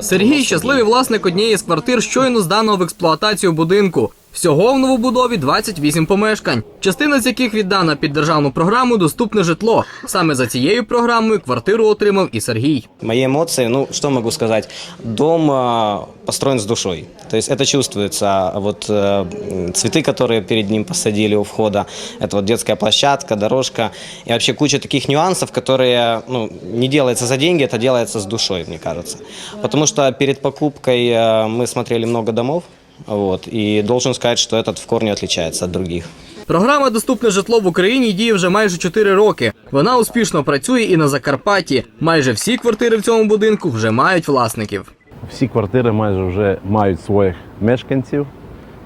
Сергій щасливий власник однієї з квартир, щойно зданого в експлуатацію будинку. Всього в новобудові 28 помешкань, частина з яких віддана під державну програму Доступне житло. Саме за цією програмою квартиру отримав і Сергій. Мои эмоции, ну, что могу сказать? Дом э, построен с душой. То есть это чувствуется. А Вот э, м, цветы, которые перед ним посадили у входа, это вот детская площадка, дорожка и вообще куча таких нюансов, которые, ну, не делается за деньги, это делается с душой, мне кажется. Потому что перед покупкой э, мы смотрели много домов, вот, и должен сказать, что этот в корне отличается от других. Програма Доступне житло в Україні діє вже майже 4 роки. Вона успішно працює і на Закарпатті. Майже всі квартири в цьому будинку вже мають власників. Всі квартири майже вже мають своїх мешканців.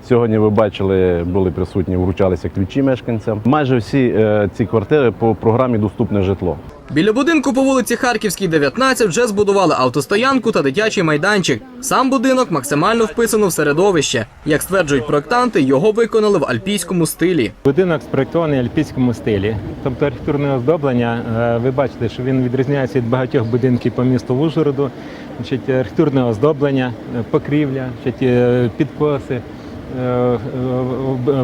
Сьогодні ви бачили, були присутні, вручалися ключі мешканцям. Майже всі е, ці квартири по програмі Доступне житло. Біля будинку по вулиці Харківській, 19, вже збудували автостоянку та дитячий майданчик. Сам будинок максимально вписано в середовище. Як стверджують проектанти, його виконали в альпійському стилі. Будинок спроєктований в альпійському стилі. Тобто архітектурне оздоблення, е, ви бачите, що він відрізняється від багатьох будинків по місту Ужгороду. Архітектурне оздоблення, е, покрівля, е, підкоси,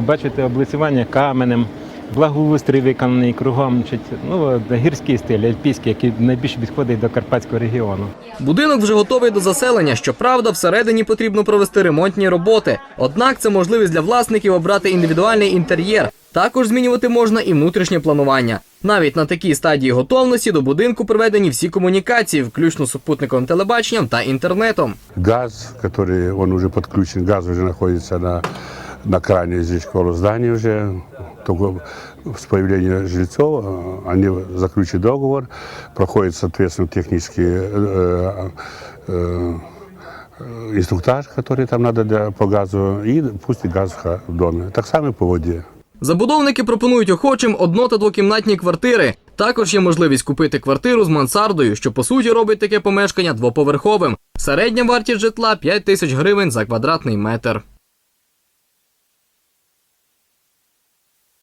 бачите, облицювання каменем, благоустрій виконаний кругом. Ну, гірський стиль, альпійський, який найбільше підходить до Карпатського регіону. Будинок вже готовий до заселення. Щоправда, всередині потрібно провести ремонтні роботи. Однак це можливість для власників обрати індивідуальний інтер'єр. Також змінювати можна і внутрішнє планування. Навіть на такій стадії готовності до будинку приведені всі комунікації, включно з супутниковим телебаченням та інтернетом. Газ, который, он уже подключен, газ уже находится на, на кране здесь около здания уже. Только с появлением жильцов э, они заключат договор, проходит, соответственно, технический э, э, э, инструктаж, который там надо для, по газу, и пустит газ в ха- в доме. Так само и по воде. Забудовники пропонують охочим одно- та двокімнатні квартири. Також є можливість купити квартиру з мансардою, що по суті робить таке помешкання двоповерховим. Середня вартість житла 5 тисяч гривень за квадратний метр.